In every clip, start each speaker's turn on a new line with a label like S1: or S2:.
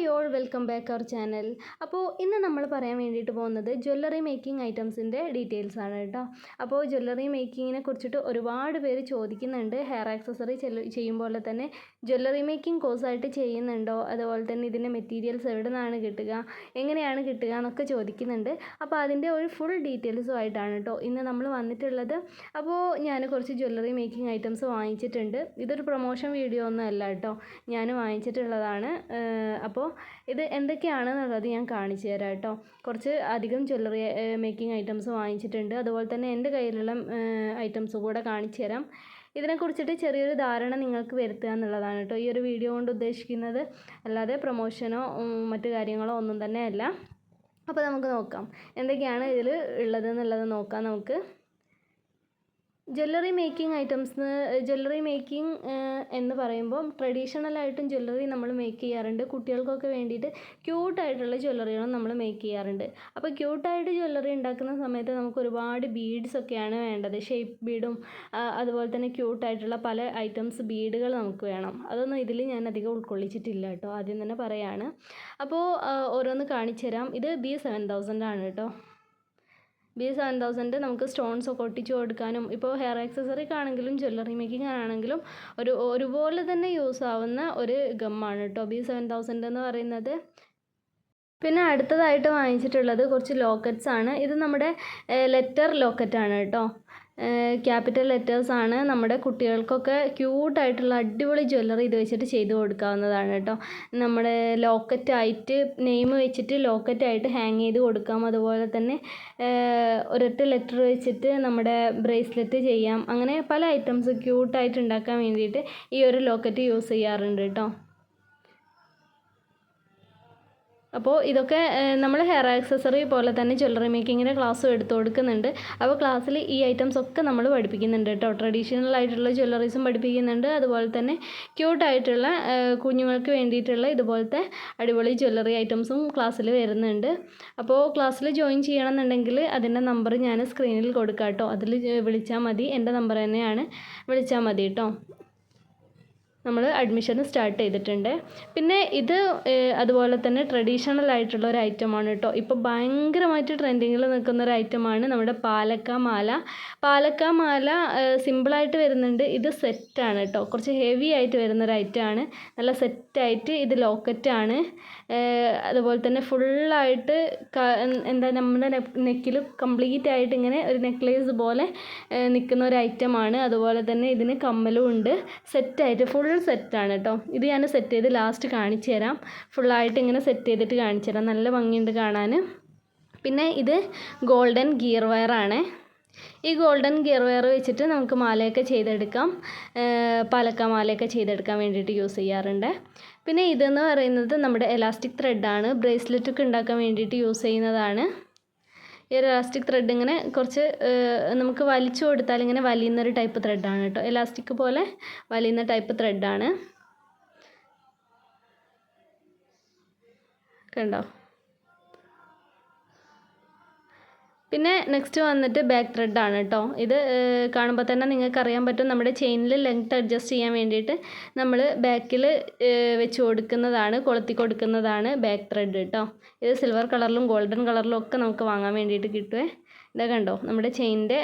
S1: Hi all welcome back our channel അപ്പോൾ ഇന്ന് നമ്മൾ പറയാൻ വേണ്ടിയിട്ട് പോകുന്നത് ജ്വല്ലറി മേക്കിംഗ് ഐറ്റംസിന്റെ ഡീറ്റെയിൽസ് ആണ് കേട്ടോ. അപ്പോൾ ജ്വല്ലറി മേക്കിങ്ങിനെ കുറിച്ചിട്ട് ഒരുപാട് പേര് ചോദിക്കുന്നുണ്ട്. ഹെയർ ആക്സസറി ചെയ്യുമ്പോൾ തന്നെ ജ്വല്ലറി മേക്കിംഗ് കോഴ്സായിട്ട് ചെയ്യുന്നുണ്ടോ? അതുപോലെ തന്നെ ഇതിന്റെ മെറ്റീരിയൽസ് എവിടെ നിന്നാണ് കിട്ടുക? എങ്ങനെയാണ് കിട്ടുക എന്നൊക്കെ ചോദിക്കുന്നുണ്ട്. അപ്പോൾ അതിന്റെ ഒരു ഫുൾ ഡീറ്റെയിൽസും ആയിട്ടാണ് കേട്ടോ ഇന്ന് നമ്മൾ വന്നിട്ടുള്ളത്. അപ്പോൾ ഞാൻ കുറച്ച് ജ്വല്ലറി മേക്കിംഗ് ഐറ്റംസ് വാങ്ങിച്ചിട്ടുണ്ട്. ഇതൊരു പ്രൊമോഷൻ വീഡിയോ ഒന്നും അല്ല കേട്ടോ. ഞാൻ വാങ്ങിച്ചിട്ടുള്ളതാണ്. അപ്പോൾ ഇത് എന്തൊക്കെയാണെന്നുള്ളത് ഞാൻ കാണിച്ചു തരാം കേട്ടോ. കുറച്ച് അധികം ജ്വല്ലറി മേക്കിംഗ് ഐറ്റംസ് വാങ്ങിച്ചിട്ടുണ്ട്. അതുപോലെ തന്നെ എന്റെ കയ്യിലുള്ള ഐറ്റംസ് കൂടെ കാണിച്ചു തരാം. ഇതിനെക്കുറിച്ചിട്ട് ചെറിയൊരു ധാരണ നിങ്ങൾക്ക് വരുത്തുക എന്നുള്ളതാണ് കേട്ടോ. ഈ ഒരു വീഡിയോ കൊണ്ട് ഉദ്ദേശിക്കുന്നത് അല്ലാതെ പ്രൊമോഷനോ മറ്റു കാര്യങ്ങളോ ഒന്നും തന്നെയല്ല. അപ്പോൾ നമുക്ക് നോക്കാം. എന്തൊക്കെയാണ് ഇതിൽ ഉള്ളത് എന്നുള്ളത് നോക്കാം നമുക്ക്. Jewellery making items jewellery making എന്ന് പറയുമ്പം ട്രഡീഷണൽ ആയിട്ടും ജ്വല്ലറി നമ്മൾ മേക്ക് ചെയ്യാറുണ്ട്. കുട്ടികൾക്കൊക്കെ വേണ്ടിയിട്ട് ക്യൂട്ടായിട്ടുള്ള ജ്വല്ലറികളും നമ്മൾ മേക്ക് ചെയ്യാറുണ്ട്. അപ്പോൾ ക്യൂട്ടായിട്ട് ജ്വല്ലറി ഉണ്ടാക്കുന്ന സമയത്ത് നമുക്ക് ഒരുപാട് ബീഡ്സ് ഒക്കെയാണ് വേണ്ടത്. ഷേപ്പ് ബീഡും അതുപോലെ തന്നെ ക്യൂട്ടായിട്ടുള്ള പല ഐറ്റംസ് ബീഡുകൾ നമുക്ക് വേണം. അതൊന്നും ഇതിൽ ഞാൻ അധികം ഉൾക്കൊള്ളിച്ചിട്ടില്ല കേട്ടോ. ആദ്യം തന്നെ പറയാണ്. അപ്പോൾ ഓരോന്ന് കാണിച്ചു തരാം ഇത് ബി സെവൻ തൗസൻഡ് ആണ് കേട്ടോ. ബി സെവൻ തൗസൻഡ് നമുക്ക് സ്റ്റോൺസ് ഒക്കെ ഒട്ടിച്ച് കൊടുക്കാനും ഇപ്പോൾ ഹെയർ ആക്സസറിക്ക് ആണെങ്കിലും ജ്വല്ലറി മേക്കിംഗ് ആണെങ്കിലും ഒരു ഒരുപോലെ തന്നെ യൂസ് ആവുന്ന ഒരു ഗമ്മാണ് കേട്ടോ ബി സെവൻ തൗസൻഡ് എന്ന് പറയുന്നത്. പിന്നെ അടുത്തതായിട്ട് വാങ്ങിച്ചിട്ടുള്ളത് കുറച്ച് ലോക്കറ്റ്സ് ആണ്. ഇത് നമ്മുടെ ലെറ്റർ ലോക്കറ്റാണ് കേട്ടോ ക്യാപിറ്റൽ ലെറ്റേഴ്സ് ആണ്. നമ്മുടെ കുട്ടികൾക്കൊക്കെ ക്യൂട്ടായിട്ടുള്ള അടിപൊളി ജ്വല്ലറി ഇത് വെച്ചിട്ട് ചെയ്ത് കൊടുക്കാവുന്നതാണ് കേട്ടോ. നമ്മുടെ ലോക്കറ്റായിട്ട് നെയിം വെച്ചിട്ട് ലോക്കറ്റായിട്ട് ഹാങ് ചെയ്ത് കൊടുക്കാം. അതുപോലെ തന്നെ ഒരൊറ്റ ലെറ്റർ വെച്ചിട്ട് നമ്മുടെ ബ്രേസ്ലെറ്റ് ചെയ്യാം. അങ്ങനെ പല ഐറ്റംസ് ക്യൂട്ടായിട്ട് ഉണ്ടാക്കാൻ വേണ്ടിയിട്ട് ഈ ഒരു ലോക്കറ്റ് യൂസ് ചെയ്യാറുണ്ട് കേട്ടോ. അപ്പോൾ ഇതൊക്കെ നമ്മൾ ഹെയർ ആക്സസറി പോലെ തന്നെ ജ്വല്ലറി മേക്കിങ്ങിന്റെ ക്ലാസ്സും എടുത്തു കൊടുക്കുന്നുണ്ട്. അപ്പോൾ ക്ലാസ്സിൽ ഈ ഐറ്റംസ് ഒക്കെ നമ്മൾ പഠിപ്പിക്കുന്നുണ്ട് കേട്ടോ. ട്രഡീഷണൽ ആയിട്ടുള്ള ജ്വല്ലറീസും പഠിപ്പിക്കുന്നുണ്ട്. അതുപോലെ തന്നെ ക്യൂട്ടായിട്ടുള്ള കുഞ്ഞുങ്ങൾക്ക് വേണ്ടിയിട്ടുള്ള ഇതുപോലത്തെ അടിപൊളി ജ്വല്ലറി ഐറ്റംസും ക്ലാസ്സിൽ വരുന്നുണ്ട്. അപ്പോൾ ക്ലാസ്സിൽ ജോയിൻ ചെയ്യണമെന്നുണ്ടെങ്കിൽ അതിന്റെ നമ്പർ ഞാൻ സ്ക്രീനിൽ കൊടുക്കാം കേട്ടോ. അതിൽ വിളിച്ചാൽ മതി. എന്റെ നമ്പർ തന്നെയാണ്. വിളിച്ചാൽ മതി കേട്ടോ. നമ്മൾ അഡ്മിഷൻ സ്റ്റാർട്ട് ചെയ്തിട്ടുണ്ട്. പിന്നെ ഇത് അതുപോലെ തന്നെ ട്രഡീഷണൽ ആയിട്ടുള്ള ഒരു ഐറ്റമാണ് കേട്ടോ ഇപ്പോൾ ഭയങ്കരമായിട്ട് ട്രെൻഡിങ്ങിൽ നിൽക്കുന്ന ഒരു ഐറ്റമാണ് നമ്മുടെ പാലക്ക മാല പാലക്ക മാല സിമ്പിളായിട്ട് വരുന്നുണ്ട്. ഇത് സെറ്റാണ് കേട്ടോ കുറച്ച് ഹെവി ആയിട്ട് വരുന്ന ഒരു ഐറ്റമാണ് നല്ല സെറ്റായിട്ട് ഇത് ലോക്കറ്റാണ് അതുപോലെ തന്നെ ഫുള്ളായിട്ട് എന്താ നമ്മുടെ നെക്കിൽ കംപ്ലീറ്റ് ആയിട്ട് ഇങ്ങനെ ഒരു നെക്ലേസ് പോലെ നിൽക്കുന്ന ഒരു ഐറ്റമാണ് അതുപോലെ തന്നെ ഇതിന് കമ്മലും ഉണ്ട്. സെറ്റായിട്ട് ഫുൾ സെറ്റാണ് കേട്ടോ ഇത് ഞാൻ സെറ്റ് ചെയ്ത് ലാസ്റ്റ് കാണിച്ചു തരാം. ഫുള്ളായിട്ട് ഇങ്ങനെ സെറ്റ് ചെയ്തിട്ട് കാണിച്ചു തരാം. നല്ല ഭംഗിയുണ്ട് കാണാൻ. പിന്നെ ഇത് ഗോൾഡൻ ഗിയർ വയറാണ് ഈ ഗോൾഡൻ ഗിയർ വെയർ വെച്ചിട്ട് നമുക്ക് മാലയൊക്കെ ചെയ്തെടുക്കാം. പാലക്ക മാലയൊക്കെ ചെയ്തെടുക്കാൻ വേണ്ടിയിട്ട് യൂസ് ചെയ്യാറുണ്ട്. പിന്നെ ഇതെന്ന് പറയുന്നത് നമ്മുടെ എലാസ്റ്റിക് ത്രെഡാണ് ബ്രേസ്ലെറ്റ് ഒക്കെ ഉണ്ടാക്കാൻ വേണ്ടിയിട്ട് യൂസ് ചെയ്യുന്നതാണ്. ഈ ഒരു എലാസ്റ്റിക് ത്രെഡ് ഇങ്ങനെ കുറച്ച് നമുക്ക് വലിച്ചു കൊടുത്താൽ ഇങ്ങനെ വലിയുന്നൊരു ടൈപ്പ് ത്രെഡാണ് കേട്ടോ. എലാസ്റ്റിക് പോലെ വലിയുന്ന ടൈപ്പ് ത്രെഡാണ് കണ്ടോ? പിന്നെ നെക്സ്റ്റ് വന്നിട്ട് ബാക്ക് ത്രെഡാണ് കേട്ടോ ഇത് കാണുമ്പോൾ തന്നെ നിങ്ങൾക്ക് അറിയാൻ പറ്റും നമ്മുടെ ചെയിനിൽ ലെങ്ത് അഡ്ജസ്റ്റ് ചെയ്യാൻ വേണ്ടിയിട്ട് നമ്മൾ ബാക്കിൽ വെച്ച് കൊടുക്കുന്നതാണ് കൊളുത്തി കൊടുക്കുന്നതാണ് ബാക്ക് ത്രെഡ് കേട്ടോ ഇത് സിൽവർ കളറിലും ഗോൾഡൻ കളറിലും ഒക്കെ നമുക്ക് വാങ്ങാൻ വേണ്ടിയിട്ട് കിട്ടുമേ ഇതാ കണ്ടോ നമ്മുടെ ചെയിനിന്റെ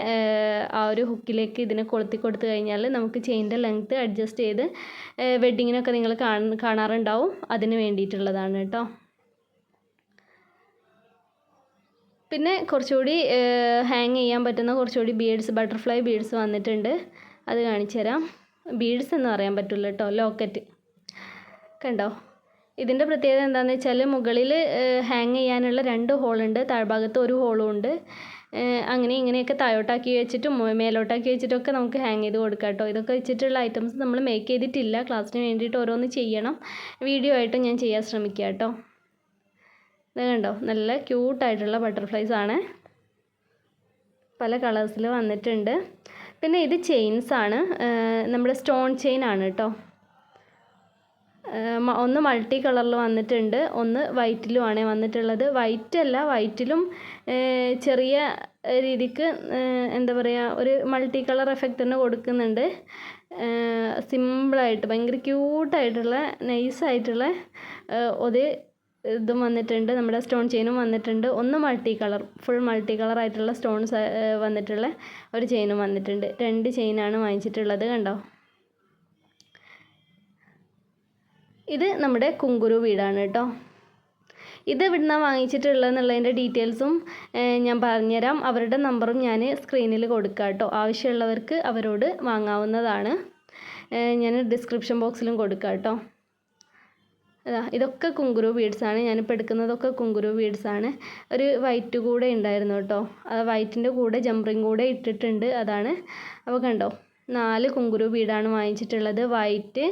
S1: ആ ഒരു ഹുക്കിലേക്ക് ഇതിനെ കൊളുത്തി കൊടുത്തു കഴിഞ്ഞാൽ നമുക്ക് ചെയിനിന്റെ ലെങ്ത്ത് അഡ്ജസ്റ്റ് ചെയ്ത് വെഡ്ഡിങ്ങിനൊക്കെ നിങ്ങൾ കാണാറുണ്ടാവും. അതിന് വേണ്ടിയിട്ടുള്ളതാണ് കേട്ടോ പിന്നെ കുറച്ചുകൂടി ഹാങ് ചെയ്യാൻ പറ്റുന്ന കുറച്ചുകൂടി ബീഡ്സ് ബട്ടർഫ്ലൈ ബീഡ്സ് വന്നിട്ടുണ്ട്. അത് കാണിച്ചു തരാം. ബീഡ്സ് എന്ന് പറയാൻ പറ്റില്ല കേട്ടോ ലോക്കറ്റ് കണ്ടോ? ഇതിന്റെ പ്രത്യേകത എന്താണെന്ന് വെച്ചാൽ മുകളിൽ ഹാങ് ചെയ്യാനുള്ള രണ്ട് ഹോളുണ്ട് താഴ്ഭാഗത്ത് ഒരു ഹോളും ഉണ്ട്. അങ്ങനെ ഇങ്ങനെയൊക്കെ താഴോട്ടാക്കി വെച്ചിട്ടും മേലോട്ടാക്കി വെച്ചിട്ടൊക്കെ നമുക്ക് ഹാങ് ചെയ്ത് കൊടുക്കാം കേട്ടോ ഇതൊക്കെ വെച്ചിട്ടുള്ള ഐറ്റംസ് നമ്മൾ മേക്ക് ചെയ്തിട്ടില്ല. ക്ലാസ്സിന് വേണ്ടിയിട്ട് ഓരോന്ന് ചെയ്യണം. വീഡിയോ ആയിട്ട് ഞാൻ ചെയ്യാൻ ശ്രമിക്കാം കേട്ടോ ഇത് കണ്ടോ? നല്ല ക്യൂട്ടായിട്ടുള്ള ബട്ടർഫ്ലൈസ് ആണ്. പല കളേഴ്സിൽ വന്നിട്ടുണ്ട്. പിന്നെ ഇത് ചെയിൻസ് ആണ്. നമ്മുടെ സ്റ്റോൺ ചെയിൻ ആണ് കേട്ടോ ഒന്ന് മൾട്ടി കളറിൽ വന്നിട്ടുണ്ട്. ഒന്ന് വൈറ്റിലുമാണ് വന്നിട്ടുള്ളത്. വൈറ്റ് അല്ല വൈറ്റിലും ചെറിയ രീതിക്ക് എന്താ പറയുക ഒരു മൾട്ടി കളർ എഫക്റ്റ് തന്നെ കൊടുക്കുന്നുണ്ട്. സിമ്പിളായിട്ട് ഭയങ്കര ക്യൂട്ടായിട്ടുള്ള നൈസായിട്ടുള്ള ഒരു ഇതും വന്നിട്ടുണ്ട് നമ്മുടെ സ്റ്റോൺ ചെയിനും വന്നിട്ടുണ്ട്. ഒന്ന് multi colour full multi colour ആയിട്ടുള്ള സ്റ്റോൺസ് വന്നിട്ടുള്ള ഒരു ചെയിനും വന്നിട്ടുണ്ട്. രണ്ട് ചെയിനാണ് വാങ്ങിച്ചിട്ടുള്ളത് കണ്ടോ? ഇത് നമ്മുടെ കുങ്കുരു വീടാണ് കേട്ടോ. ഇത് ഇവിടുന്ന് വാങ്ങിച്ചിട്ടുള്ളത് എന്നുള്ളതിന്റെ ഡീറ്റെയിൽസും ഞാൻ പറഞ്ഞുതരാം. അവരുടെ നമ്പറും ഞാൻ സ്ക്രീനിൽ കൊടുക്കാം കേട്ടോ. ആവശ്യമുള്ളവർക്ക് അവരോട് വാങ്ങാവുന്നതാണ്. ഞാൻ ഡിസ്ക്രിപ്ഷൻ ബോക്സിലും കൊടുക്കാം കേട്ടോ. അതാ ഇതൊക്കെ കുങ്കുരു ബീഡ്സാണ് ഞാനിപ്പോൾ എടുക്കുന്നതൊക്കെ കുങ്കുരു ബീഡ്സാണ് ഒരു വൈറ്റ് കൂടെ ഉണ്ടായിരുന്നു കേട്ടോ. ആ വൈറ്റിന്റെ കൂടെ ജംറിങ് കൂടെ ഇട്ടിട്ടുണ്ട്. അതാണ്. അപ്പോൾ കണ്ടോ നാല് കുങ്കുരു ബീഡാണ് വാങ്ങിച്ചിട്ടുള്ളത്. White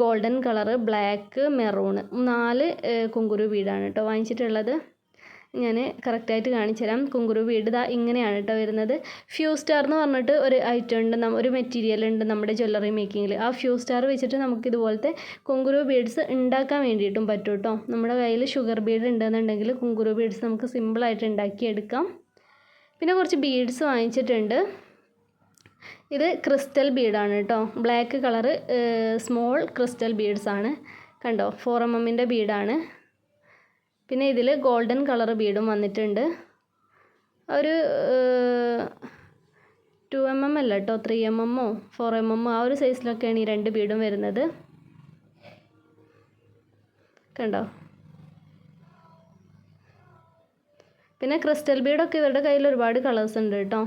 S1: golden colour black maroon നാല് കുങ്കുരു ബീഡാണ് കേട്ടോ വാങ്ങിച്ചിട്ടുള്ളത്. ഞാൻ കറക്റ്റായിട്ട് കാണിച്ചു തരാം കുങ്കുരു വീട് ഇതാ ഇങ്ങനെയാണ് കേട്ടോ വരുന്നത്. ഫ്യൂ സ്റ്റാർ എന്ന് പറഞ്ഞിട്ട് ഒരു ഐറ്റം ഉണ്ട് ഒരു മെറ്റീരിയൽ ഉണ്ട് നമ്മുടെ ജ്വല്ലറി മേക്കിങ്ങിൽ ആ ഫ്യൂ സ്റ്റാർ വെച്ചിട്ട് നമുക്ക് ഇതുപോലത്തെ കുങ്കുരു ബീഡ്സ് ഉണ്ടാക്കാൻ വേണ്ടിയിട്ടും പറ്റും കേട്ടോ. നമ്മുടെ കയ്യിൽ ഷുഗർ ബീഡ് ഉണ്ടെന്നുണ്ടെങ്കിൽ കുങ്കുരു ബീഡ്സ് നമുക്ക് സിമ്പിളായിട്ട് ഉണ്ടാക്കിയെടുക്കാം. പിന്നെ കുറച്ച് ബീഡ്സ് വാങ്ങിച്ചിട്ടുണ്ട്. ഇത് ക്രിസ്റ്റൽ ബീഡാണ് കേട്ടോ. Black colour small crystal beads ആണ്. കണ്ടോ? ഫോർ എം എമ്മിന്റെ ബീഡാണ് പിന്നെ ഇതിൽ ഗോൾഡൻ കളർ ബീഡും വന്നിട്ടുണ്ട്. ഒരു ടു എം എം അല്ല കേട്ടോ ത്രീ എം എമ്മോ ഫോർ എം എമ്മോ ആ ഒരു സൈസിലൊക്കെയാണ് ഈ രണ്ട് ബീഡും വരുന്നത്. കണ്ടോ? പിന്നെ ക്രിസ്റ്റൽ ബീഡൊക്കെ ഇവരുടെ കയ്യിൽ ഒരുപാട് കളേഴ്സ് ഉണ്ട് കേട്ടോ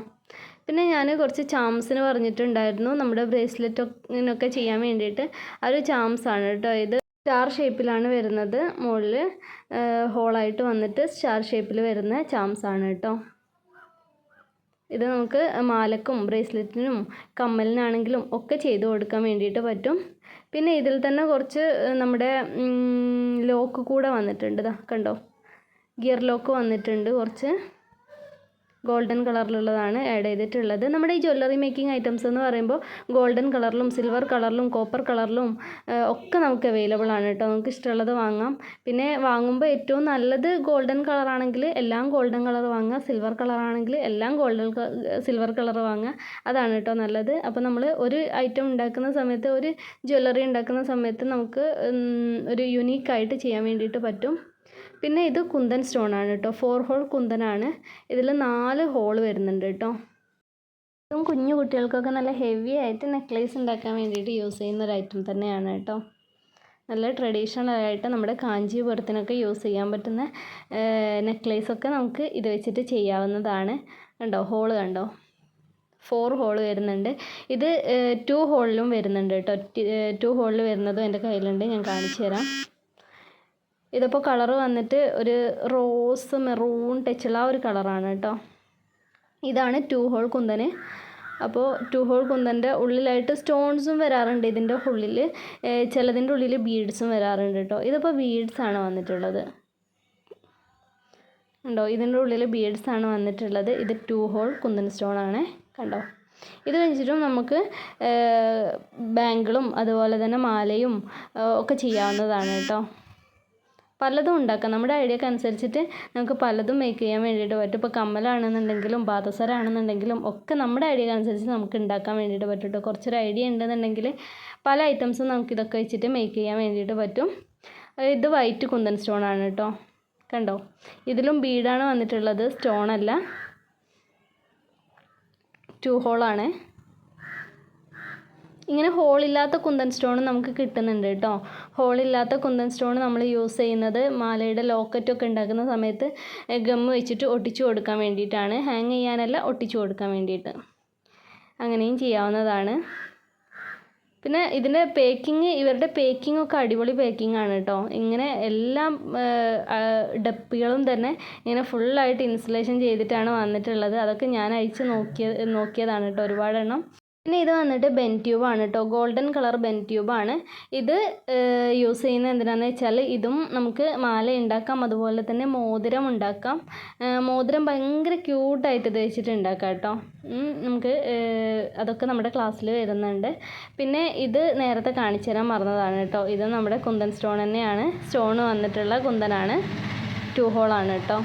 S1: പിന്നെ ഞാൻ കുറച്ച് ചാംസിന് പറഞ്ഞിട്ടുണ്ടായിരുന്നു നമ്മുടെ ബ്രേസ്ലെറ്റൊക്കെ ചെയ്യാൻ വേണ്ടിയിട്ട്. ആ ഒരു ചാംസാണ് കേട്ടോ ഇത്. സ്റ്റാർ ഷേപ്പിലാണ് വരുന്നത്. മുകളിൽ ഹോളായിട്ട് വന്നിട്ട് സ്റ്റാർ ഷേപ്പിൽ വരുന്ന ചാംസ് ആണ് കേട്ടോ ഇത് നമുക്ക് മാലക്കും ബ്രേസ്ലെറ്റിനും കമ്മലിനാണെങ്കിലും ഒക്കെ ചെയ്ത് കൊടുക്കാൻ വേണ്ടിയിട്ട് പറ്റും. പിന്നെ ഇതിൽ തന്നെ കുറച്ച് നമ്മുടെ ലോക്ക് കൂടെ വന്നിട്ടുണ്ട്. ഇതാ കണ്ടോ? ഗിയർ ലോക്ക് വന്നിട്ടുണ്ട് കുറച്ച്. ഗോൾഡൻ കളറിലുള്ളതാണ് ആഡ് ചെയ്തിട്ടുള്ളത്. നമ്മുടെ ഈ ജ്വല്ലറി മേക്കിംഗ് ഐറ്റംസ് എന്ന് പറയുമ്പോൾ ഗോൾഡൻ കളറിലും സിൽവർ കളറിലും കോപ്പർ കളറിലും ഒക്കെ നമുക്ക് അവൈലബിൾ ആണ് കേട്ടോ. നമുക്ക് ഇഷ്ടമുള്ളത് വാങ്ങാം. പിന്നെ വാങ്ങുമ്പോൾ ഏറ്റവും നല്ലത് ഗോൾഡൻ കളറാണെങ്കിൽ എല്ലാം ഗോൾഡൻ കളർ വാങ്ങുക. സിൽവർ കളറാണെങ്കിൽ എല്ലാം ഗോൾഡൻ സിൽവർ കളർ വാങ്ങുക. അതാണ് കേട്ടോ നല്ലത്. അപ്പോൾ നമ്മൾ ഒരു ഐറ്റം ഉണ്ടാക്കുന്ന സമയത്ത് ഒരു ജ്വല്ലറി ഉണ്ടാക്കുന്ന സമയത്ത് നമുക്ക് ഒരു യുണീക്കായിട്ട് ചെയ്യാൻ വേണ്ടിയിട്ട് പറ്റും. പിന്നെ ഇത് കുന്തൻ സ്റ്റോൺ ആണ് കേട്ടോ. ഫോർ ഹോൾ കുന്തനാണ്. ഇതിൽ നാല് ഹോൾ വരുന്നുണ്ട് കേട്ടോ. ഇതും കുഞ്ഞു കുട്ടികൾക്കൊക്കെ നല്ല ഹെവി ആയിട്ട് നെക്ലേസ് ഉണ്ടാക്കാൻ വേണ്ടിയിട്ട് യൂസ് ചെയ്യുന്ന ഒരു ഐറ്റം തന്നെയാണ് കേട്ടോ. നല്ല ട്രഡീഷണൽ ആയിട്ട് നമ്മുടെ കാഞ്ചീപുരത്തിനൊക്കെ യൂസ് ചെയ്യാൻ പറ്റുന്ന നെക്ലേസ് ഒക്കെ നമുക്ക് ഇത് വെച്ചിട്ട് ചെയ്യാവുന്നതാണ്. കണ്ടോ? ഹോൾ കണ്ടോ? ഫോർ ഹോൾ വരുന്നുണ്ട്. ഇത് ടു ഹോളിലും വരുന്നുണ്ട് കേട്ടോ. ടു ഹോളിൽ വരുന്നതും എന്റെ കയ്യിലുണ്ട്. ഞാൻ കാണിച്ചു തരാം. ഇതിപ്പോൾ കളർ വന്നിട്ട് ഒരു റോസ് മെറൂൺ ടച്ചുള്ള ഒരു കളറാണ് കേട്ടോ ഇതാണ് ടു ഹോൾ കുന്തന്. അപ്പോൾ ടു ഹോൾ കുന്തന്റെ ഉള്ളിലായിട്ട് സ്റ്റോൺസും വരാറുണ്ട് ഇതിന്റെ ഉള്ളിൽ ചിലതിന്റെ ഉള്ളിൽ ബീഡ്സും വരാറുണ്ട് കേട്ടോ ഇതിപ്പോൾ ബീഡ്സാണ് വന്നിട്ടുള്ളത്. കണ്ടോ? ഇതിന്റെ ഉള്ളിൽ ബീഡ്സ് ആണ് വന്നിട്ടുള്ളത്. ഇത് ടു ഹോൾ കുന്തൻ സ്റ്റോൺ ആണ്. കണ്ടോ? ഇത് വെച്ചിട്ടും നമുക്ക് ബാങ്കിളും അതുപോലെ തന്നെ മാലയും ഒക്കെ ചെയ്യാവുന്നതാണ് കേട്ടോ പലതും ഉണ്ടാക്കാം. നമ്മുടെ ഐഡിയക്ക് അനുസരിച്ചിട്ട് നമുക്ക് പലതും മേക്ക് ചെയ്യാൻ വേണ്ടിയിട്ട് പറ്റും. ഇപ്പോൾ കമ്മലാണെന്നുണ്ടെങ്കിലും പാദസരാണെന്നുണ്ടെങ്കിലും ഒക്കെ നമ്മുടെ ഐഡിയക്ക് അനുസരിച്ച് നമുക്ക് ഉണ്ടാക്കാൻ വേണ്ടിയിട്ട് പറ്റും കേട്ടോ കുറച്ചൊരു ഐഡിയ ഉണ്ടെന്നുണ്ടെങ്കിൽ പല ഐറ്റംസും നമുക്ക് ഇതൊക്കെ വെച്ചിട്ട് മേക്ക് ചെയ്യാൻ വേണ്ടിയിട്ട് പറ്റും. ഇത് വൈറ്റ് കുന്തൻ സ്റ്റോൺ ആണ് കേട്ടോ കണ്ടോ? ഇതിലും ബീഡാണ് വന്നിട്ടുള്ളത്. സ്റ്റോൺ അല്ല. ടു ഹോളാണ് ഇങ്ങനെ ഹോളില്ലാത്ത കുന്തൻ സ്റ്റോൺ നമുക്ക് കിട്ടുന്നുണ്ട് കേട്ടോ ഹോളില്ലാത്ത കുന്തൻ സ്റ്റോൺ നമ്മൾ യൂസ് ചെയ്യുന്നത് മാലയുടെ ലോക്കറ്റൊക്കെ ഉണ്ടാക്കുന്ന സമയത്ത് ഗം വെച്ചിട്ട് ഒട്ടിച്ചു കൊടുക്കാൻ വേണ്ടിയിട്ടാണ്. ഹാങ് ചെയ്യാനല്ല ഒട്ടിച്ചു കൊടുക്കാൻ വേണ്ടിയിട്ട്. അങ്ങനെയും ചെയ്യാവുന്നതാണ്. പിന്നെ ഇതിന്റെ പേക്കിങ് ഇവരുടെ പേക്കിംഗ് ഒക്കെ അടിപൊളി പേക്കിംഗ് ആണ് കേട്ടോ. ഇങ്ങനെ എല്ലാ ഡപ്പികളും തന്നെ ഇങ്ങനെ ഫുള്ളായിട്ട് ഇൻസുലേഷൻ ചെയ്തിട്ടാണ് വന്നിട്ടുള്ളത്. അതൊക്കെ ഞാൻ അയച്ച് നോക്കിയ നോക്കിയതാണ് കേട്ടോ ഒരുപാടെണ്ണം. പിന്നെ ഇത് വന്നിട്ട് ബെൻ ട്യൂബാണ് കേട്ടോ ഗോൾഡൻ കളർ ബെൻ ട്യൂബാണ് ഇത് യൂസ് ചെയ്യുന്നത് എന്തിനാണെന്ന് വെച്ചാൽ ഇതും നമുക്ക് മാല ഉണ്ടാക്കാം അതുപോലെ തന്നെ മോതിരം ഉണ്ടാക്കാം മോതിരം ഭയങ്കര ക്യൂട്ടായിട്ട് ഇത് വെച്ചിട്ട് ഉണ്ടാക്കാം കേട്ടോ നമുക്ക് അതൊക്കെ നമ്മുടെ ക്ലാസ്സിൽ വരുന്നുണ്ട്. പിന്നെ ഇത് നേരത്തെ കാണിച്ചു തരാൻ മറന്നതാണ് കേട്ടോ ഇത് നമ്മുടെ കുന്തൻ സ്റ്റോൺ തന്നെയാണ്. സ്റ്റോൺ വന്നിട്ടുള്ള കുന്തനാണ്. ടു ഹോളാണ് കേട്ടോ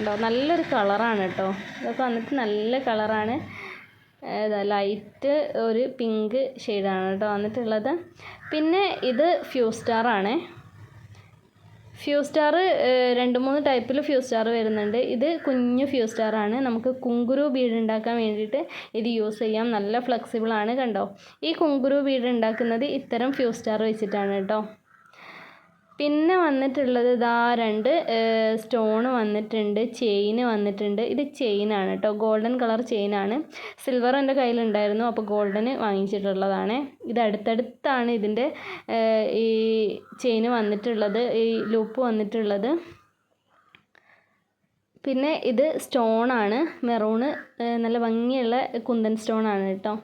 S1: ഉണ്ടോ നല്ലൊരു കളറാണ് കേട്ടോ. ഇതൊക്കെ വന്നിട്ട് നല്ല കളറാണ്. ലൈറ്റ് ഒരു പിങ്ക് ഷെയ്ഡാണ് കേട്ടോ വന്നിട്ടുള്ളത്. പിന്നെ ഇത് ഫ്യൂ സ്റ്റാർ ആണ്. ഫ്യൂ സ്റ്റാർ രണ്ട് മൂന്ന് ടൈപ്പിൽ ഫ്യൂ സ്റ്റാർ വരുന്നുണ്ട്. ഇത് കുഞ്ഞു ഫ്യൂ സ്റ്റാർ ആണ്. നമുക്ക് കുങ്കുരു ബീഡ് ഉണ്ടാക്കാൻ വേണ്ടിയിട്ട് ഇത് യൂസ് ചെയ്യാം. നല്ല ഫ്ലെക്സിബിൾ ആണ് കണ്ടോ? ഈ കുങ്കുരു ബീഡ് ഉണ്ടാക്കുന്നത് ഇത്തരം ഫ്യൂ സ്റ്റാർ വെച്ചിട്ടാണ് കേട്ടോ. പിന്നെ വന്നിട്ടുള്ളത് ഇതാ രണ്ട് സ്റ്റോൺ വന്നിട്ടുണ്ട് ചെയിന് വന്നിട്ടുണ്ട്. ഇത് ചെയിനാണ് കേട്ടോ. ഗോൾഡൻ കളർ ചെയിനാണ് സിൽവർ എന്റെ കയ്യിലുണ്ടായിരുന്നു അപ്പോൾ ഗോൾഡന് വാങ്ങിച്ചിട്ടുള്ളതാണ്. ഇത് അടുത്തടുത്താണ് ഇതിന്റെ ഈ ചെയിന് വന്നിട്ടുള്ളത് ഈ ലൂപ്പ് വന്നിട്ടുള്ളത്. പിന്നെ ഇത് സ്റ്റോണാണ് മെറൂണ് നല്ല ഭംഗിയുള്ള കുന്തൻ സ്റ്റോണാണ് കേട്ടോ.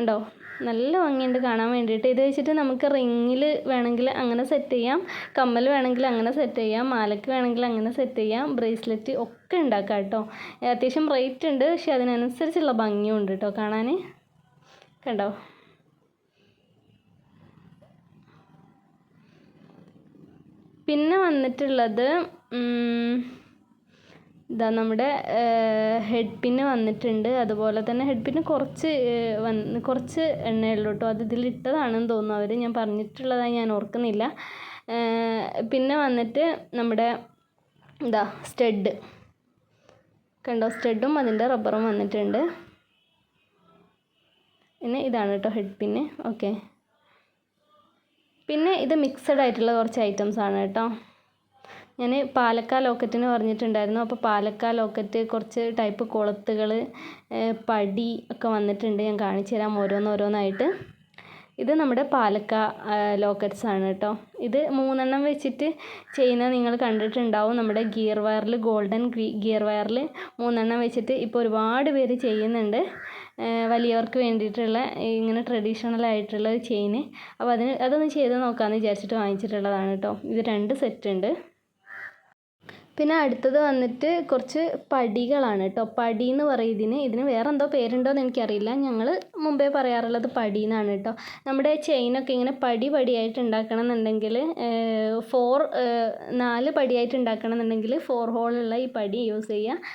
S1: ഉണ്ടോ നല്ല ഭംഗിയുണ്ട് കാണാൻ വേണ്ടിയിട്ട്. ഇത് വെച്ചിട്ട് നമുക്ക് റിങ്ങിൽ വേണമെങ്കിൽ അങ്ങനെ സെറ്റ് ചെയ്യാം. കമ്മൽ വേണമെങ്കിൽ അങ്ങനെ സെറ്റ് ചെയ്യാം. മാലയ്ക്ക് വേണമെങ്കിൽ അങ്ങനെ സെറ്റ് ചെയ്യാം. ബ്രേസ്ലെറ്റ് ഒക്കെ ഉണ്ടാക്കാം കേട്ടോ. അത്യാവശ്യം റേറ്റ് ഉണ്ട്. പക്ഷെ അതിനനുസരിച്ചുള്ള ഭംഗിയും ഉണ്ട് കേട്ടോ കാണാൻ കണ്ടോ? പിന്നെ വന്നിട്ടുള്ളത് ഇതാ നമ്മുടെ ഹെഡ് പിന്ന് വന്നിട്ടുണ്ട്. അതുപോലെ തന്നെ ഹെഡ് പിന്ന് കുറച്ച് വന്ന് കുറച്ച് എണ്ണയുള്ളൂ കേട്ടോ അത് ഇതിലിട്ടതാണെന്ന് തോന്നുന്നു അവർ ഞാൻ പറഞ്ഞിട്ടുള്ളതായി ഞാൻ ഓർക്കുന്നില്ല. പിന്നെ വന്നിട്ട് നമ്മുടെ ഇതാ സ്റ്റഡ് കണ്ടോ? സ്റ്റഡും അതിന്റെ റബ്ബറും വന്നിട്ടുണ്ട്. പിന്നെ ഇതാണ് കേട്ടോ ഹെഡ് പിന്ന് ഓക്കെ പിന്നെ ഇത് മിക്സഡ് ആയിട്ടുള്ള കുറച്ച് ഐറ്റംസ് ആണ് കേട്ടോ ഞാൻ പാലക്ക ലോക്കറ്റിന് പറഞ്ഞിട്ടുണ്ടായിരുന്നു. അപ്പോൾ പാലക്ക ലോക്കറ്റ് കുറച്ച് ടൈപ്പ് കൊളുത്തുകൾ പടി ഒക്കെ വന്നിട്ടുണ്ട്. ഞാൻ കാണിച്ചു തരാം ഓരോന്നോരോന്നായിട്ട് ഇത് നമ്മുടെ പാലക്ക ലോക്കറ്റ്സ് ആണ് കേട്ടോ. ഇത് മൂന്നെണ്ണം വെച്ചിട്ട് ചെയ്യുന്ന നിങ്ങൾ കണ്ടിട്ടുണ്ടാവും. നമ്മുടെ ഗിയർ വയറിൽ ഗോൾഡൻ ഗിയർ വയറിൽ മൂന്നെണ്ണം വെച്ചിട്ട് ഇപ്പോൾ ഒരുപാട് പേര് ചെയ്യുന്നുണ്ട്. വലിയവർക്ക് വേണ്ടിയിട്ടുള്ള ഇങ്ങനെ ട്രഡീഷണൽ ആയിട്ടുള്ള ചെയിന്. അപ്പോൾ അതിന് അതൊന്ന് ചെയ്ത് നോക്കാമെന്ന് വിചാരിച്ചിട്ട് വാങ്ങിച്ചിട്ടുള്ളതാണ് കേട്ടോ. ഇത് രണ്ട് സെറ്റ് ഉണ്ട് പിന്നെ അടുത്തത് വന്നിട്ട് കുറച്ച് പടികളാണ് കേട്ടോ പടി എന്ന് പറയും ഇതിന് ഇതിന് വേറെ എന്തോ പേരുണ്ടോയെന്ന് എനിക്കറിയില്ല. ഞങ്ങൾ മുമ്പേ പറയാറുള്ളത് പടി എന്നാണ് കേട്ടോ നമ്മുടെ ചെയിനൊക്കെ ഇങ്ങനെ പടി പടിയായിട്ട് ഉണ്ടാക്കണം എന്നുണ്ടെങ്കിൽ ഫോർ നാല് പടിയായിട്ട് ഉണ്ടാക്കണം എന്നുണ്ടെങ്കിൽ ഫോർ ഹോളുള്ള ഈ പടി യൂസ് ചെയ്യുക.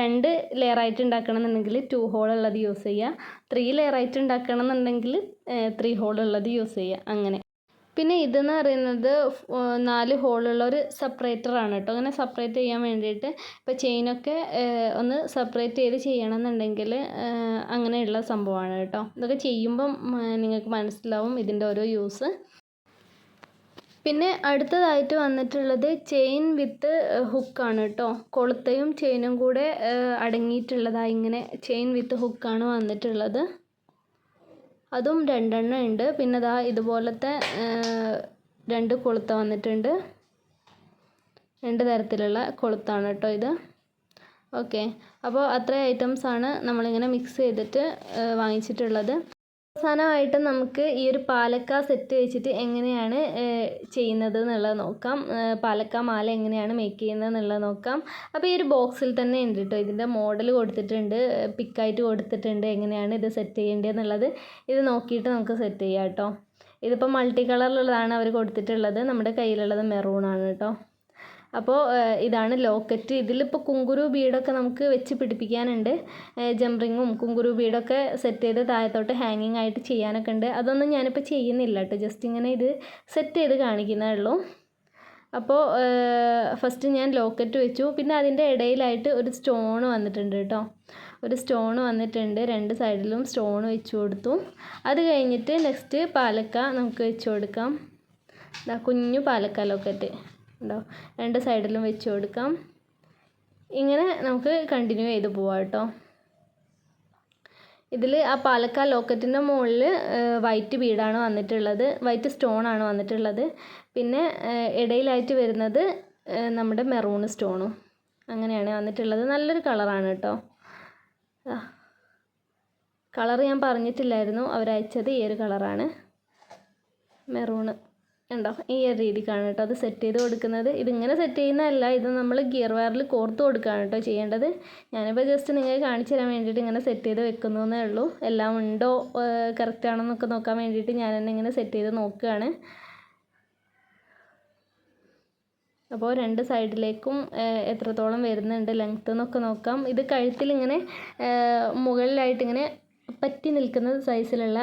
S1: രണ്ട് ലെയറായിട്ട് ഉണ്ടാക്കണം എന്നുണ്ടെങ്കിൽ ടു ഹോൾ ഉള്ളത് യൂസ് ചെയ്യുക. ത്രീ ലെയറായിട്ട് ഉണ്ടാക്കണം എന്നുണ്ടെങ്കിൽ ത്രീ ഹോൾ ഉള്ളത് യൂസ് ചെയ്യുക. അങ്ങനെ. പിന്നെ ഇതെന്ന് പറയുന്നത് നാല് ഹോളുള്ള ഒരു സെപ്പറേറ്ററാണ് കേട്ടോ. അങ്ങനെ സെപ്പറേറ്റ് ചെയ്യാൻ വേണ്ടിയിട്ട് ഇപ്പോൾ ചെയിനൊക്കെ ഒന്ന് സെപ്പറേറ്റ് ചെയ്ത് ചെയ്യണമെന്നുണ്ടെങ്കിൽ അങ്ങനെയുള്ള സംഭവമാണ് കേട്ടോ. ഇതൊക്കെ ചെയ്യുമ്പം നിങ്ങൾക്ക് മനസ്സിലാവും ഇതിന്റെ ഓരോ യൂസ് പിന്നെ അടുത്തതായിട്ട് വന്നിട്ടുള്ളത് ചെയിൻ വിത്ത് ഹുക്കാണ് കേട്ടോ. കൊളുത്തയും ചെയിനും കൂടെ അടങ്ങിയിട്ടുള്ളതായി ഇങ്ങനെ ചെയിൻ വിത്ത് ഹുക്കാണ് വന്നിട്ടുള്ളത്. അതും രണ്ടെണ്ണം ഉണ്ട്. പിന്നെ ദാ ഇതുപോലത്തെ രണ്ട് കൊളുത്ത വന്നിട്ടുണ്ട്. രണ്ട് തരത്തിലുള്ള കൊളുത്താണ് കേട്ടോ ഇത്. ഓക്കെ. അപ്പോൾ അത്രയും ഐറ്റംസാണ് നമ്മളിങ്ങനെ മിക്സ് ചെയ്തിട്ട് വാങ്ങിച്ചിട്ടുള്ളത്. അവസാനമായിട്ട് നമുക്ക് ഈ ഒരു പാലക്ക സെറ്റ് വെച്ചിട്ട് എങ്ങനെയാണ് ചെയ്യുന്നത് എന്നുള്ളത് നോക്കാം. പാലക്ക മാല എങ്ങനെയാണ് മേക്ക് ചെയ്യുന്നത് എന്നുള്ളത് നോക്കാം. അപ്പോൾ ഈ ഒരു ബോക്സിൽ തന്നെ ഉണ്ട് കേട്ടോ ഇതിന്റെ മോഡൽ കൊടുത്തിട്ടുണ്ട് പിക്കായിട്ട് കൊടുത്തിട്ടുണ്ട് എങ്ങനെയാണ് ഇത് സെറ്റ് ചെയ്യേണ്ടത് എന്നുള്ളത് ഇത് നോക്കിയിട്ട് നമുക്ക് സെറ്റ് ചെയ്യാം കേട്ടോ ഇതിപ്പോൾ മൾട്ടി കളറിലുള്ളതാണ് അവർ കൊടുത്തിട്ടുള്ളത്. നമ്മുടെ കയ്യിലുള്ളത് മെറൂൺ ആണ് കേട്ടോ അപ്പോൾ ഇതാണ് ലോക്കറ്റ്. ഇതിലിപ്പോൾ കുങ്കുരു ബീഡൊക്കെ നമുക്ക് വെച്ച് പിടിപ്പിക്കാനുണ്ട്. ജംറിങ്ങും കുങ്കുരു ബീഡൊക്കെ സെറ്റ് ചെയ്ത് താഴത്തോട്ട് ഹാങ്ങിങ് ആയിട്ട് ചെയ്യാനൊക്കെ ഉണ്ട്. അതൊന്നും ഞാനിപ്പോൾ ചെയ്യുന്നില്ല കേട്ടോ ജസ്റ്റ് ഇങ്ങനെ ഇത് സെറ്റ് ചെയ്ത് കാണിക്കുന്നേ ഉള്ളൂ. അപ്പോൾ ഫസ്റ്റ് ഞാൻ ലോക്കറ്റ് വെച്ചു. പിന്നെ അതിന്റെ ഇടയിലായിട്ട് ഒരു സ്റ്റോൺ വന്നിട്ടുണ്ട് കേട്ടോ ഒരു സ്റ്റോൺ വന്നിട്ടുണ്ട്. രണ്ട് സൈഡിലും സ്റ്റോൺ വെച്ചു കൊടുത്തു. അത് കഴിഞ്ഞിട്ട് നെക്സ്റ്റ് പാലക്ക നമുക്ക് വെച്ച് കൊടുക്കാം. കുഞ്ഞു പാലക്ക ലോക്കറ്റ് ഉണ്ടോ? രണ്ട് സൈഡിലും വെച്ച് കൊടുക്കാം. ഇങ്ങനെ നമുക്ക് കണ്ടിന്യൂ ചെയ്ത് പോവാം കേട്ടോ. ഇതിൽ ആ പാലക്ക ലോക്കറ്റിന്റെ മുകളിൽ വൈറ്റ് ബീഡാണ് വന്നിട്ടുള്ളത്. വൈറ്റ് സ്റ്റോൺ ആണ് വന്നിട്ടുള്ളത്. പിന്നെ ഇടയിലായിട്ട് വരുന്നത് നമ്മുടെ മെറൂൺ സ്റ്റോണും അങ്ങനെയാണ് വന്നിട്ടുള്ളത്. നല്ലൊരു കളറാണ് കേട്ടോ. കളർ ഞാൻ പറഞ്ഞിട്ടില്ലായിരുന്നു. അവരയച്ചത് ഈ ഒരു കളറാണ് മെറൂണ് ഉണ്ടോ ഈ ഒരു രീതിക്കാണ് കേട്ടോ അത് സെറ്റ് ചെയ്ത് കൊടുക്കുന്നത്. ഇതിങ്ങനെ സെറ്റ് ചെയ്യുന്നതല്ല ഇത് നമ്മൾ ഗിയർ വയറിൽ കോർത്ത് കൊടുക്കുകയാണ് കേട്ടോ ചെയ്യേണ്ടത്. ഞാനിപ്പോൾ ജസ്റ്റ് നിങ്ങൾക്ക് കാണിച്ചു തരാൻ വേണ്ടിയിട്ട് ഇങ്ങനെ സെറ്റ് ചെയ്ത് വെക്കുന്നു എന്നേ ഉള്ളൂ. എല്ലാം ഉണ്ടോ കറക്റ്റ് ആണോന്നൊക്കെ നോക്കാൻ വേണ്ടിയിട്ട് ഞാൻ തന്നെ ഇങ്ങനെ സെറ്റ് ചെയ്ത് നോക്കുകയാണ്. അപ്പോൾ രണ്ട് സൈഡിലേക്കും എത്രത്തോളം വരുന്നുണ്ട് ലെങ്ത്ത് എന്നൊക്കെ നോക്കാം. ഇത് കഴുത്തിലിങ്ങനെ മുകളിലായിട്ട് ഇങ്ങനെ പറ്റി നിൽക്കുന്ന സൈസിലുള്ള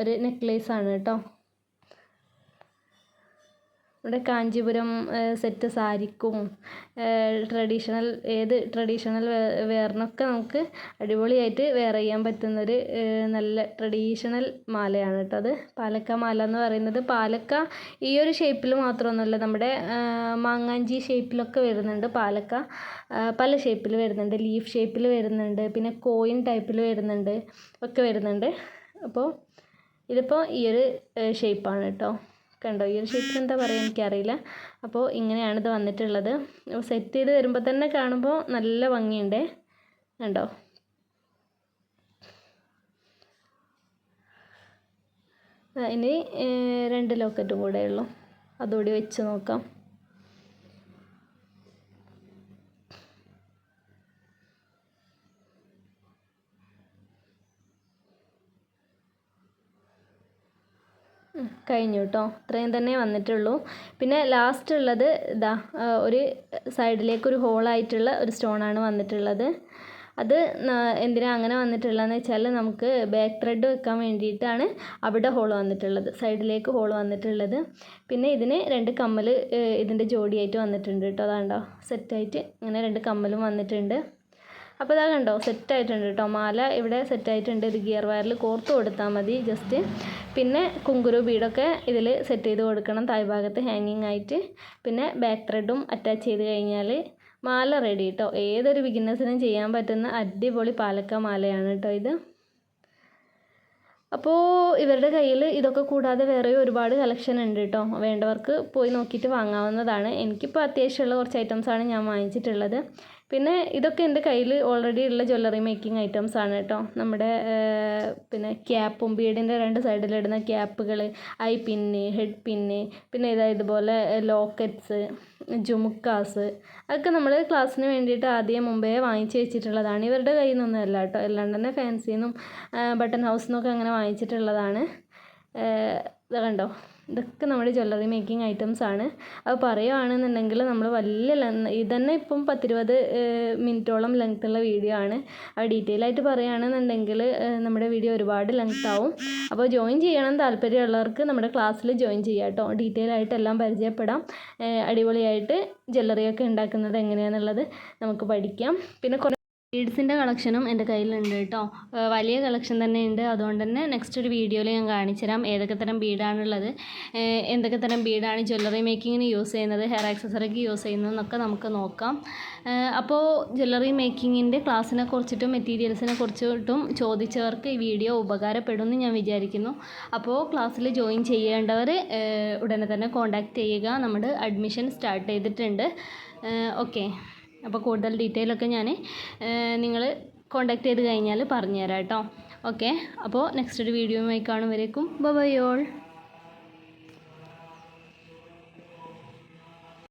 S1: ഒരു നെക്ലേസ് ആണ് കേട്ടോ. ഇവിടെ കാഞ്ചീപുരം സെറ്റ് സാരിക്കും ട്രഡീഷണൽ ഏത് ട്രഡീഷണൽ വെയറിനൊക്കെ നമുക്ക് അടിപൊളിയായിട്ട് വെയർ ചെയ്യാൻ പറ്റുന്നൊരു നല്ല ട്രഡീഷണൽ മാലയാണ് കേട്ടോ അത്. പാലക്ക മാല എന്ന് പറയുന്നത് പാലക്ക ഈ ഒരു ഷേപ്പിൽ മാത്രമൊന്നുമല്ല നമ്മുടെ മാങ്ങാഞ്ചി ഷേപ്പിലൊക്കെ വരുന്നുണ്ട് പാലക്ക. പല ഷേപ്പിൽ വരുന്നുണ്ട്. ലീഫ് ഷേപ്പിൽ വരുന്നുണ്ട്. പിന്നെ കോയിൻ ടൈപ്പിൽ വരുന്നുണ്ട്. ഒക്കെ വരുന്നുണ്ട്. അപ്പോൾ ഇതിപ്പോൾ ഈ ഒരു ഷേപ്പാണ് കേട്ടോ. കണ്ടോ? ഈ ഒരു ഷേപ്പിന് എന്താ പറയുക എനിക്കറിയില്ല. അപ്പോൾ ഇങ്ങനെയാണ് ഇത് വന്നിട്ടുള്ളത്. സെറ്റ് ചെയ്ത് വരുമ്പോൾ തന്നെ കാണുമ്പോൾ നല്ല ഭംഗിയുണ്ട്. കണ്ടോ? ഇനി രണ്ട് ലോക്കറ്റും കൂടെ ഉള്ളു. അതുകൂടി വെച്ച് നോക്കാം. കഴിഞ്ഞു കേട്ടോ ഇത്രയും തന്നെ വന്നിട്ടുള്ളൂ. പിന്നെ ലാസ്റ്റ് ഉള്ളത് ഇതാ ഒരു സൈഡിലേക്ക് ഒരു ഹോളായിട്ടുള്ള ഒരു സ്റ്റോണാണ് വന്നിട്ടുള്ളത്. അത് എന്തിനാണ് അങ്ങനെ വന്നിട്ടുള്ളതെന്ന് വെച്ചാൽ നമുക്ക് ബാക്ക് ത്രെഡ് വെക്കാൻ വേണ്ടിയിട്ടാണ് അവിടെ ഹോൾ വന്നിട്ടുള്ളത്. സൈഡിലേക്ക് ഹോൾ വന്നിട്ടുള്ളത്. പിന്നെ ഇതിന് രണ്ട് കമ്മൽ ഇതിന്റെ ജോഡിയായിട്ട് വന്നിട്ടുണ്ട് കേട്ടോ. അതാണ്ടോ? സെറ്റായിട്ട് ഇങ്ങനെ രണ്ട് കമ്മലും വന്നിട്ടുണ്ട്. അപ്പോൾ ഇതാ കണ്ടോ സെറ്റ് ആയിട്ടുണ്ട് കേട്ടോ മാല ഇവിടെ സെറ്റ് ആയിട്ടുണ്ട്. ഇത് ഗിയർ വയറിൽ കോർത്ത് കൊടുത്താൽ മതി ജസ്റ്റ് പിന്നെ കുങ്കുരു ബീഡൊക്കെ ഇതിൽ സെറ്റ് ചെയ്ത് കൊടുക്കണം. താഴ്ഭാഗത്ത് ഹാങ്ങിങ് ആയിട്ട്. പിന്നെ ബാക്ക് ത്രെഡും അറ്റാച്ച് ചെയ്ത് കഴിഞ്ഞാൽ മാല റെഡി കേട്ടോ ഏതൊരു ബിഗിനേഴ്സിനും ചെയ്യാൻ പറ്റുന്ന അടിപൊളി പാലക്ക മാലയാണ് കേട്ടോ ഇത്. അപ്പോൾ ഇവരുടെ കയ്യിൽ ഇതൊക്കെ കൂടാതെ വേറെ ഒരുപാട് കളക്ഷൻ ഉണ്ട് കേട്ടോ വേണ്ടവർക്ക് പോയി നോക്കിയിട്ട് വാങ്ങാവുന്നതാണ്. എനിക്കിപ്പോൾ അത്യാവശ്യമുള്ള കുറച്ച് ഐറ്റംസാണ് ഞാൻ വാങ്ങിച്ചിട്ടുള്ളത്. പിന്നെ ഇതൊക്കെ എന്റെ കയ്യിൽ ഓൾറെഡി ഉള്ള ജ്വല്ലറി മേക്കിംഗ് ഐറ്റംസ് ആണ് കേട്ടോ നമ്മുടെ പിന്നെ ക്യാപ്പും ബീഡിന്റെ രണ്ട് സൈഡിലിടുന്ന ക്യാപ്പുകൾ ഐ പിന്ന് ഹെഡ് പിന്ന് പിന്നെ ഇതാ ഇതുപോലെ ലോക്കറ്റ്സ് ജുമുക്കാസ് അതൊക്കെ നമ്മൾ ക്ലാസ്സിന് വേണ്ടിയിട്ട് ആദ്യം മുമ്പേ വാങ്ങിച്ച് വെച്ചിട്ടുള്ളതാണ്. ഇവരുടെ കയ്യിൽ നിന്നൊന്നും അല്ല കേട്ടോ അല്ലാണ്ട് തന്നെ ഫാൻസിന്നും ബട്ടൺ ഹൗസിൽ നിന്നൊക്കെ അങ്ങനെ വാങ്ങിച്ചിട്ടുള്ളതാണ്. ഇത് കണ്ടോ? ഇതൊക്കെ നമ്മുടെ ജ്വല്ലറി മേക്കിംഗ് ഐറ്റംസ് ആണ്. അത് പറയുകയാണെന്നുണ്ടെങ്കിൽ നമ്മൾ വലിയ ഇതന്നെ ഇപ്പം പത്തിരുപത് മിനിറ്റോളം ലെങ്ത്ത് ഉള്ള വീഡിയോ ആണ്. അത് ഡീറ്റെയിൽ ആയിട്ട് പറയുകയാണെന്നുണ്ടെങ്കിൽ നമ്മുടെ വീഡിയോ ഒരുപാട് ലെങ്ത് ആവും. അപ്പോൾ ജോയിൻ ചെയ്യണം താല്പര്യമുള്ളവർക്ക് നമ്മുടെ ക്ലാസ്സിൽ ജോയിൻ ചെയ്യാം കേട്ടോ. ഡീറ്റെയിൽ ആയിട്ട് എല്ലാം പരിചയപ്പെടാം. അടിപൊളിയായിട്ട് ജ്വല്ലറിയൊക്കെ ഉണ്ടാക്കുന്നത് എങ്ങനെയാണെന്നുള്ളത് നമുക്ക് പഠിക്കാം. പിന്നെ കുറേ ബീഡ്സിന്റെ കളക്ഷനും എന്റെ കയ്യിലുണ്ട് കേട്ടോ. വലിയ കളക്ഷൻ തന്നെ ഉണ്ട് അതുകൊണ്ട് തന്നെ നെക്സ്റ്റ് ഒരു വീഡിയോയിൽ ഞാൻ കാണിച്ചു തരാം. ഏതൊക്കെ തരം ബീഡാണുള്ളത്. എന്തൊക്കെ തരം ബീഡാണ് ജ്വല്ലറി മേക്കിങ്ങിന് യൂസ് ചെയ്യുന്നത് ഹെയർ ആക്സസറിക്ക് യൂസ് ചെയ്യുന്നതെന്നൊക്കെ നമുക്ക് നോക്കാം. അപ്പോൾ ജ്വല്ലറി മേക്കിങ്ങിന്റെ ക്ലാസ്സിനെ കുറിച്ചിട്ടും മെറ്റീരിയൽസിനെ കുറിച്ചിട്ടും ചോദിച്ചവർക്ക് ഈ വീഡിയോ ഉപകാരപ്പെടുമെന്ന് ഞാൻ വിചാരിക്കുന്നു. അപ്പോൾ ക്ലാസ്സിൽ ജോയിൻ ചെയ്യേണ്ടവർ ഉടനെ തന്നെ കോൺടാക്റ്റ് ചെയ്യുക. നമ്മുടെ അഡ്മിഷൻ സ്റ്റാർട്ട് ചെയ്തിട്ടുണ്ട്. ഓക്കെ അപ്പോൾ കൂടുതൽ ഡീറ്റെയിൽ ഒക്കെ ഞാൻ നിങ്ങൾ കോണ്ടാക്ട് ചെയ്ത് കഴിഞ്ഞാൽ പറഞ്ഞുതരാം കേട്ടോ. ഓക്കെ അപ്പോൾ നെക്സ്റ്റ് ഒരു വീഡിയോയുമായി കാണും വരേക്കും. By all